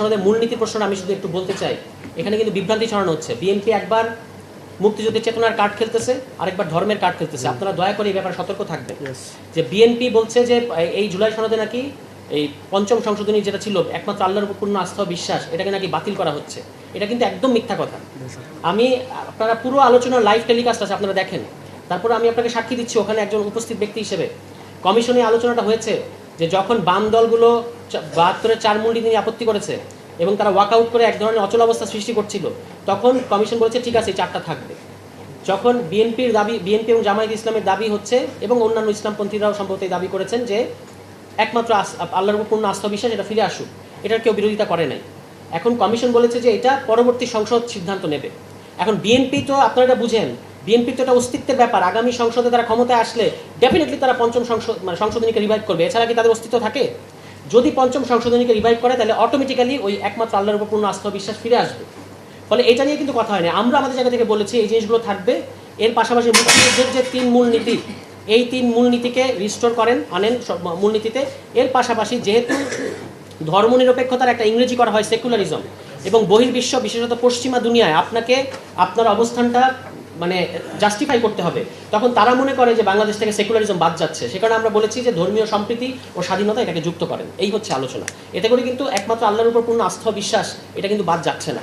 আমাদের মূলনীতি প্রশ্ন আমি শুধু একটু বলতে চাই। এখানে কিন্তু বিভ্রান্তি ছড়ানো হচ্ছে। বিএনপি একবার মুক্তিযুদ্ধের চেতনার কার্ড খেলতেছে আরেকবার ধর্মের কার্ড খেলতেছে। আপনারা দয়া করে এই ব্যাপারে সতর্ক থাকবেন। যে বিএনপি বলছে যে এই জুলাই সনদে নাকি এই পঞ্চম সংশোধনী যেটা ছিল একমাত্র আল্লাহর উপর পূর্ণ আস্থা ও বিশ্বাস এটাকে নাকি বাতিল করা হচ্ছে। এটা কিন্তু একদম মিথ্যা কথা। আমি আপনারা পুরো আলোচনার লাইভ টেলিকাস্ট আছে আপনারা দেখেন। তারপরে আমি আপনাকে সাক্ষী দিচ্ছি ওখানে একজন উপস্থিত ব্যক্তি হিসেবে। কমিশনে আলোচনাটা হয়েছে যে যখন বাম দলগুলো বাহাত্তরের চার মূলনীতি নিয়ে আপত্তি করেছে এবং তারা ওয়াকআউট করে এক ধরনের অচল অবস্থা সৃষ্টি করছিল। তখন কমিশন বলেছে, ঠিক আছে, চারটা থাকবে। যখন বিএনপির দাবি, বিএনপি এবং জামায়াত ইসলামের দাবি হচ্ছে এবং অন্যান্য ইসলামপন্থীরাও সম্ভবত দাবি করেছেন যে, একমাত্র আল্লাহর পূর্ণ আস্থা বিশ্বাস, এটা ফিরে আসুক। এটার কেউ বিরোধিতা করে নাই। এখন কমিশন বলেছে যে, এটা পরবর্তী সংসদ সিদ্ধান্ত নেবে। এখন বিএনপি তো, আপনারা এটা বুঝেন, বিএনপি তো এটা অস্তিত্বের ব্যাপার। আগামী সংসদে তারা ক্ষমতায় আসলে ডেফিনেটলি তারা পঞ্চম সংসদ মানে সংশোধনীকে রিভাইভ করবে। এছাড়া কি তাদের অস্তিত্ব থাকে? যদি পঞ্চম সংশোধনীকে রিভাইভ করে, তাহলে অটোমেটিক্যালি ওই একমাত্র আল্লাহর উপর পূর্ণ আস্থা বিশ্বাস ফিরে আসবে। ফলে এটা নিয়ে কিন্তু কথা হয় না। আমরা আমাদের জায়গা থেকে বলেছি, এই জিনিসগুলো থাকবে। এর পাশাপাশি মুক্তিযুদ্ধের যে তিন মূলনীতি, এই তিন মূলনীতিকে রিস্টোর করেন, আনেন মূলনীতিতে। এর পাশাপাশি যেহেতু ধর্মনিরপেক্ষতার একটা ইংরেজি করা হয় সেকুলারিজম এবং বহির্বিশ্ব, বিশেষত পশ্চিমা দুনিয়ায়, আপনাকে, আপনার অবস্থানটা মানে জাস্টিফাই করতে হবে। তখন তারা মনে করে যে বাংলাদেশ থেকে সেকুলারিজম বাদ যাচ্ছে। সে কারণে আমরা বলেছি যে ধর্মীয় সম্প্রীতি ও স্বাধীনতা এটাকে যুক্ত করেন। এই হচ্ছে আলোচনা। এতে করে কিন্তু একমাত্র আল্লাহর উপর পূর্ণ আস্থা বিশ্বাস এটা কিন্তু বাদ যাচ্ছে না।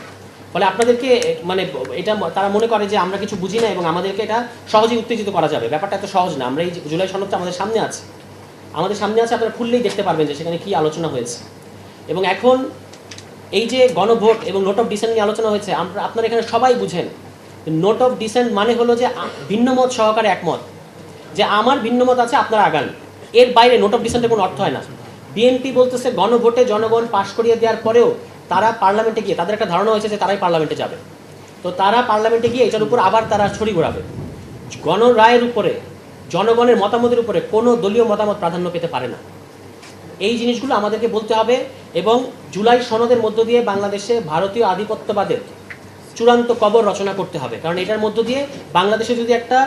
ফলে আপনাদেরকে মানে এটা তারা মনে করে যে আমরা কিছু বুঝি না এবং আমাদেরকে এটা সহজেই উত্তেজিত করা যাবে। ব্যাপারটা এত সহজ না। আমরা এই জুলাই সনদটা আমাদের সামনে আছে। আমাদের সামনে আছে, আপনারা খুললেই দেখতে পারবেন যে সেখানে কি আলোচনা হয়েছে। এবং এখন এই যে গণভোট এবং নোট অফ ডিসেন্ট নিয়ে আলোচনা হয়েছে, আমরা, আপনারা এখানে সবাই বুঝেন। নোট অফ ডিসেন্ট মানে হলো যে ভিন্নমত সহকারে একমত। যে আমার ভিন্নমত আছে, আপনারা আগান। এর বাইরে নোট অফ ডিসেন্টের কোনো অর্থ হয় না। বিএনপি বলতেছে, গণভোটে জনগণ পাশ করিয়ে দেওয়ার পরেও তারা পার্লামেন্টে গিয়ে, তাদের একটা ধারণা হয়েছে যে তারাই পার্লামেন্টে যাবে। তো তারা পার্লামেন্টে গিয়ে এটার উপর আবার তারা ছড়ি ঘোরাবে। গণরায়ের উপরে, জনগণের মতামতের উপরে কোনো দলীয় মতামত প্রাধান্য পেতে পারে না। এই জিনিসগুলো আমাদেরকে বলতে হবে এবং জুলাই সনদের মধ্য দিয়ে বাংলাদেশে ভারতীয় আধিপত্যবাদের চূড়ান্ত কবর রচনা করতে হবে। কারণ এটার মধ্য দিয়ে বাংলাদেশে যদি একটা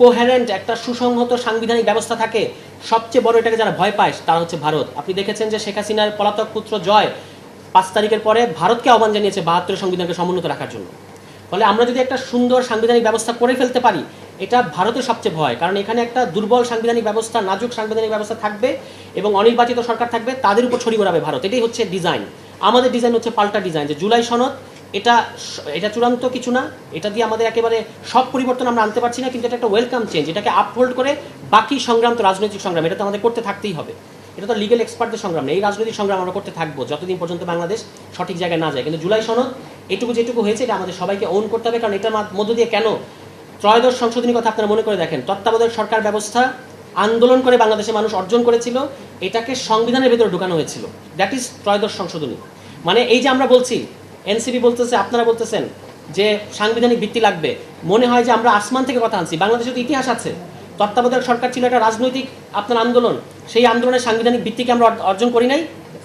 কোহেরেন্ট একটা সুসংহত সাংবিধানিক ব্যবস্থা থাকে, সবচেয়ে বড় এটাকে যারা ভয় পায় তারা হচ্ছে ভারত। আপনি দেখেছেন যে শেখ হাসিনার পলাতক পুত্র জয় পাঁচ তারিখের পরে ভারতকে আহ্বান জানিয়েছে বাহাত্তর সংবিধানকে সমুন্নত রাখার জন্য। ফলে আমরা যদি একটা সুন্দর সাংবিধানিক ব্যবস্থা করে ফেলতে পারি, এটা ভারতের সবচেয়ে ভয়। কারণ এখানে একটা দুর্বল সাংবিধানিক ব্যবস্থা, নাজুক সাংবিধানিক ব্যবস্থা থাকবে এবং অনির্বাচিত সরকার থাকবে, তাদের উপর ছড়িয়ে ঘোরাবে ভারত। এটাই হচ্ছে ডিজাইন আমাদের ডিজাইন হচ্ছে পাল্টা ডিজাইন যে জুলাই সনদ এটা এটা চূড়ান্ত কিছু না। এটা দিয়ে আমাদের একেবারে সব পরিবর্তন আমরা আনতে পারছি না, কিন্তু এটা একটা ওয়েলকাম চেঞ্জ এটাকে আপহোল্ড করে বাকি সংগ্রাম তো রাজনৈতিক সংগ্রাম, এটা তো আমাদের করতে থাকতেই হবে। এটা তো লিগেল এক্সপার্টদের সংগ্রাম না, এই রাজনৈতিক সংগ্রাম আমরা করতে থাকব, যতদিন পর্যন্ত বাংলাদেশ সঠিক জায়গায় না যায়। কিন্তু জুলাই সনদ, এটুকু যেটুকু হয়েছে, এটা আমাদের সবাইকে ওন করতে হবে, কারণ এটার মধ্য দিয়ে কেন? ত্রয়োদশ সংশোধনী কথা আপনারা মনে করে দেখেন, তত্ত্বাবধায়ক সরকার ব্যবস্থা আন্দোলন করে বাংলাদেশের মানুষ অর্জন করেছিল, এটাকে সংবিধানের ভেতরে ঢুকানো হয়েছিল। দ্যাট ইজ ত্রয়োদশ সংশোধনী। মানে এই যে আমরা বলছি এনসিপি বলতেছে, আপনারা বলতেছেন যে সাংবিধানিক ভিত্তি লাগবে। মনে হয় যে আমরা আসমান থেকে কথা আনছি বাংলাদেশের তো ইতিহাস আছে। তত্ত্বাবধায়ক সরকার ছিল একটা রাজনৈতিক আপনার আন্দোলন, সেই আন্দোলনের সাংবিধানিক ভিত্তিকে আমরা অর্জন করি নাই,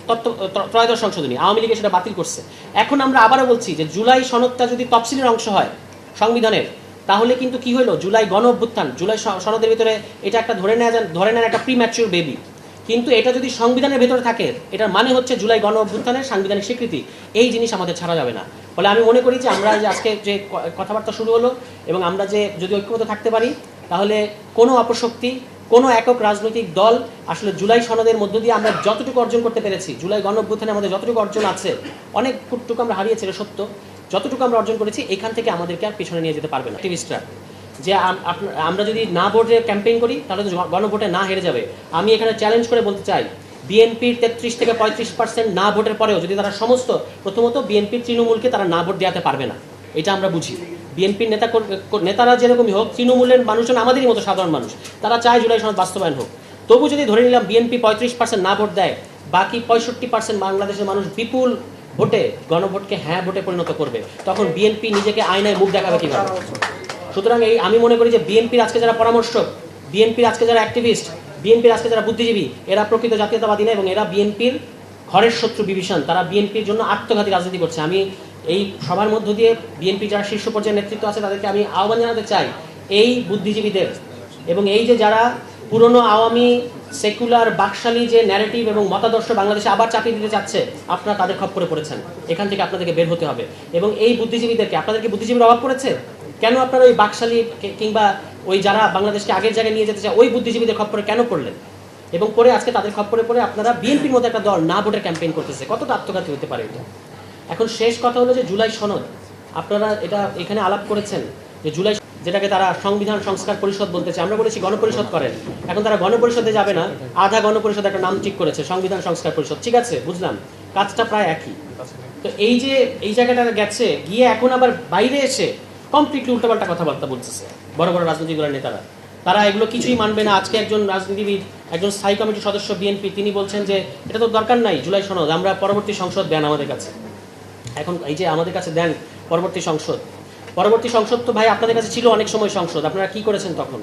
তত্ত্ব, ত্র- ত্রয়োদশ সংশোধনী, আওয়ামী লীগে সেটা বাতিল করছে। এখন আমরা আবারও বলছি যে জুলাই সনদটা যদি তফসিলের অংশ হয় সংবিধানের, তাহলে কিন্তু কি হলো জুলাই গণ অভ্যুত্থান জুলাই সনদের ভিতরে এটা একটা ধরে নেওয়া ধরে নেন একটা প্রি ম্যাচিউর বেবি কিন্তু এটা যদি সংবিধানের ভেতরে থাকে, এটার মানে হচ্ছে জুলাই গণ অভ্যুত্থানের সাংবিধানিক স্বীকৃতি। এই জিনিস আমাদের ছাড়া যাবে না। ফলে আমি মনে করি যে আমরা যে আজকে যে কথাবার্তা শুরু হলো এবং আমরা যে, যদি ঐক্যবদ্ধ থাকতে পারি, তাহলে কোনো অপশক্তি, কোনো একক রাজনৈতিক দল আসলে জুলাই সনদের মধ্য দিয়ে আমরা যতটুকু অর্জন করতে পেরেছি, জুলাই গণ অভ্যুত্থানে আমাদের যতটুকু অর্জন আছে, অনেক টুকু আমরা হারিয়েছি সত্য, যতটুকু আমরা অর্জন করেছি, এখান থেকে আমাদেরকে আর পিছনে নিয়ে যেতে পারবে না। অ্যাক্টিভিস্টরা যে আমরা যদি না ভোটে ক্যাম্পেইন করি, তাহলে তো গণভোটে না হেরে যাবে। আমি এখানে চ্যালেঞ্জ করে বলতে চাই বিএনপির তেত্রিশ থেকে পঁয়ত্রিশ পার্সেন্ট না ভোটের পরেও যদি তারা সমস্ত, প্রথমত বিএনপির তৃণমূলকে তারা না ভোট দেওয়াতে পারবে না। এটা আমরা বুঝি। বিএনপির নেতা নেতারা যেরকমই হোক, তৃণমূলের মানুষজন আমাদেরই মতো সাধারণ মানুষ। তারা চায় জুলাই সনদ বাস্তবায়ন হোক। তবু যদি ধরে নিলাম বিএনপি পঁয়ত্রিশ পার্সেন্ট না ভোট দেয়, বাকি পঁয়ষট্টি পার্সেন্ট বাংলাদেশের মানুষ বিপুল ভোটে গণভোটকে হ্যাঁ ভোটে পরিণত করবে, তখন বিএনপি নিজেকে আয়নায় মুখ দেখাবে কীভাবে? সুতরাং এই আমি মনে করি যে বিএনপির আজকে যারা পরামর্শক বিএনপির আজকে যারা অ্যাক্টিভিস্ট বিএনপির আজকে যারা বুদ্ধিজীবী, এরা প্রকৃত জাতীয়তাবাদী না এবং এরা বিএনপির ঘরের শত্রু বিভীষণ। তারা বিএনপির জন্য আত্মঘাতী রাজনীতি করছে। আমি এই সবার মধ্য দিয়ে বিএনপি যারা শীর্ষ পর্যায়ের নেতৃত্ব আছে, তাদেরকে আমি আহ্বান জানাতে চাই, এই বুদ্ধিজীবীদের এবং এই যে যারা পুরনো আওয়ামী, সেকুলার, বাকশালী যে ন্যারেটিভ এবং মতাদর্শ বাংলাদেশে আবার চাপিয়ে দিতে চাচ্ছে, আপনারা তাদের খপ্পরে পড়েছেন। এখান থেকে আপনাদেরকে বের হতে হবে। এবং এই বুদ্ধিজীবীদেরকে আপনাদেরকে বুদ্ধিজীবীর অভাব পড়েছে? কেন আপনারা ওই বাকশালী কিংবা ওই যারা বাংলাদেশকে আগের জায়গায় নিয়ে যেতে চায়, ওই বুদ্ধিজীবীদের খপ্পরে কেন পড়লেন? এবং পরে আজকে তাদের খপ্পরে পড়ে আপনারা বিএনপির মতো একটা দল না ভোটের ক্যাম্পেইন করতেছে। কতটা আত্মঘাতী হতে পারে এটা? এখন শেষ কথা হলো যে জুলাই সনদ। আপনারা এটা এখানে আলাপ করেছেন যে জুলাই যেটাকে তারা সংবিধান সংস্কার পরিষদ বলতেছে আমরা বলেছি গণপরিষদ করেন। এখন তারা গণপরিষদে যাবে না, আধা গণপরিষদ একটা নাম ঠিক করেছে, সংবিধান সংস্কার পরিষদ। ঠিক আছে, বুঝলাম। কাজটা প্রায় একই। তো এই যে এই জায়গাটা গেছে, গিয়ে এখন আবার বাইরে এসে কমপ্লিটলি উল্টোপাল্টা কথাবার্তা বলতেছে, বড় বড় রাজনৈতিক দলের নেতারা। তারা এগুলো কিছুই মানবে না। আজকে একজন রাজনীতিবিদ, একজন স্থায়ী কমিটির সদস্য বিএনপি, তিনি বলছেন যে এটা তো দরকার নাই, জুলাই সনদ, আমরা পরবর্তী সংসদ দেন আমাদের কাছে। এখন এই যে আমাদের কাছে দেন পরবর্তী সংসদ। পরবর্তী সংসদ তো ভাই আপনাদের কাছে ছিল অনেক সময় সংসদ, আপনারা কি করেছেন তখন?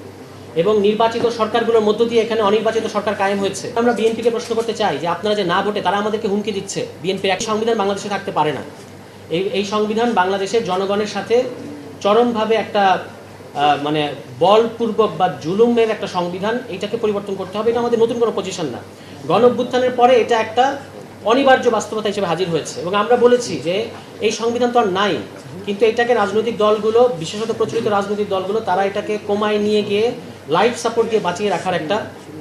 এবং নির্বাচিত সরকারগুলোর মধ্য দিয়ে এখানে অনির্বাচিত সরকার কায়েম হয়েছে। আমরা বিএনপিকে প্রশ্ন করতে চাই যে আপনারা যে না ভোটে, তারা আমাদেরকে হুমকি দিচ্ছে। বিএনপির এক সংবিধান বাংলাদেশে থাকতে পারে না। এই এই সংবিধান বাংলাদেশের জনগণের সাথে চরমভাবে একটা মানে বলপূর্বক বা জুলুমের একটা সংবিধান এইটাকে পরিবর্তন করতে হবে। এটা আমাদের নতুন কোনো পজিশন না। গণ অভ্যুত্থানের পরে এটা একটা অনিবার্য বাস্তবতা হিসেবে হাজির হয়েছে। এবং আমরা বলেছি যে এই সংবিধান তো আর নাই, কিন্তু এটাকে রাজনৈতিক দলগুলো, বিশেষত প্রচলিত রাজনৈতিক দলগুলো, তারা এটাকে কমায় নিয়ে গিয়ে লাইফ সাপোর্ট দিয়ে বাঁচিয়ে রাখার একটা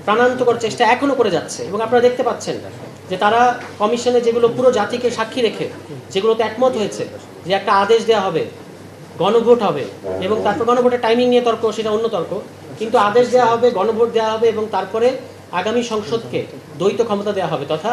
প্রাণান্তকর চেষ্টা এখনও করে যাচ্ছে। এবং আপনারা দেখতে পাচ্ছেন যে তারা কমিশনে যেগুলো পুরো জাতিকে সাক্ষী রেখে, যেগুলোতে একমত হয়েছে যে একটা আদেশ দেওয়া হবে গণভোট হবে এবং তারপর গণভোটের টাইমিং নিয়ে তর্ক সেটা অন্য তর্ক। কিন্তু আদেশ দেওয়া হবে গণভোট দেওয়া হবে এবং তারপরে আগামী সংসদকে দ্বৈত ক্ষমতা দেওয়া হবে তথা